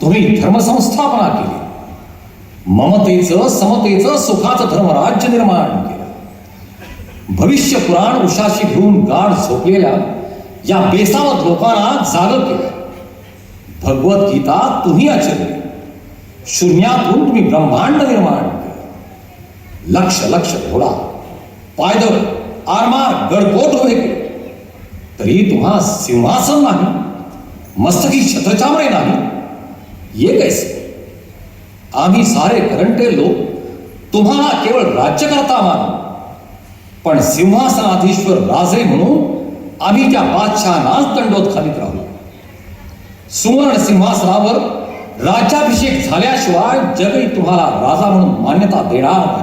तुम्ही धर्मसंस्थापना केली. ममतेचं समतेचं सुखाचं धर्मराज्य निर्माण केलं. भविष्य पुराण उशाशी घेऊन गाढ झोपलेल्या या बेसावत लोकांना जाग केलं. भगवद्गीता तुम्ही आचरली. शून्यातून तुम्ही ब्रह्मांड निर्माण केलं. लक्ष लक्ष घोडा. पायदळ आरमार गडकोट होय तरी तुम्हा सिंहासन नाही. मस्तकी छत्रचामरे नाही. ये कैसे? आम्ही सारे करंटे लोक तुम्हाला केवळ राज्यकर्ता मानू। पण सिंहासनाधीश्वर राजे म्हणून आम्ही त्या बादशहानाच दंडोत खालीत राहू। सुवर्ण सिंहासनावर राज्याभिषेक झाल्याशिवाय जगही तुम्हाला राजा म्हणून मान्यता देणार नाही।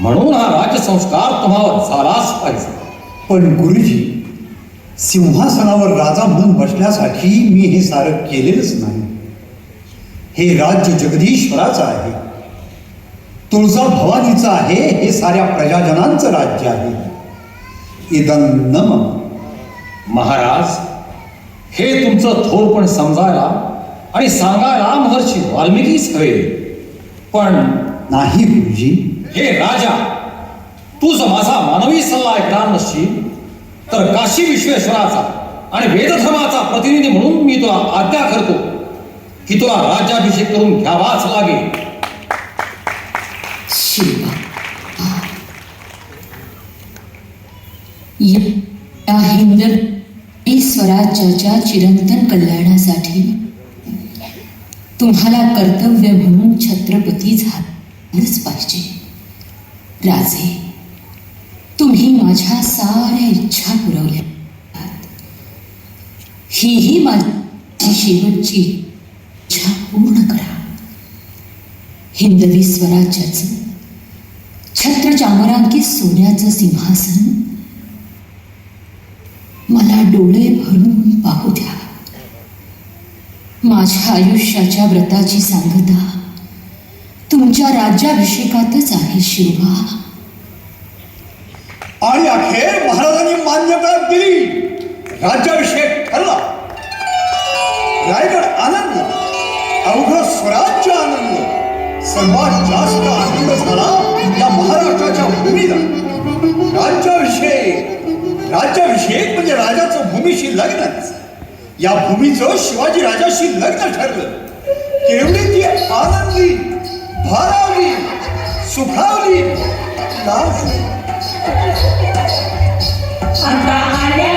म्हणून हा राजसंस्कार तुम्हाला झालाच पाहिजे। पण गुरुजी सिंहासनावर राजा म्हणून बसण्यासाठी मी हे सारं केलेलंच नाही। हे राज्य जगदीश्वराचं आहे. तुळजा भवानीचं आहे हे साऱ्या प्रजाजनांचं राज्य आहे. इदं महाराज हे तुमचं थोरपण समजायला आणि सांगायला महर्षी वाल्मिकीच हवे. पण नाही गुरुजी. हे राजा तूच माझा मानवी सल्ला ऐकणार नसशील तर काशी विश्वेश्वराचा आणि वेदधर्माचा प्रतिनिधी म्हणून मी तुला आज्ञा करतो. की तुला राज्याभिषेक करून घ्यावाच लागेल. शिवा या हिंद स्वराज्याच्या चिरंतन कल्याणासाठी तुम्हाला कर्तव्य म्हणून छत्रपती झालंच पाहिजे. राजे तुम्ही माझ्या साऱ्या इच्छा पुरवल्या. हीही माझी शेवटची इच्छा पूर्ण करा हिंदवी स्वराज्याचं छत्र चामरांकित सोन्याचं सिंहासन. मला डोळे भरून पाहू द्या. माझ्या आयुष्याच्या व्रताची सांगता तुमच्या राज्याभिषेकातच आहे शिवा आणि अखेर महाराजांनी मान्यता दिली. राज्याभिषेक ठरला. रायगड आनंद अवघ स्वराज्य आनंद. सर्वात जास्त आनंद झाला या महाराष्ट्राच्या भूमीला. राज्याभिषेक राज्याभिषेक म्हणजे राजाचं भूमीशी लग्नच या भूमीचं शिवाजी राजाशी लग्न ठरलं. केवढी ती आनंदी भारावली सुखावली लाजली. आता आल्या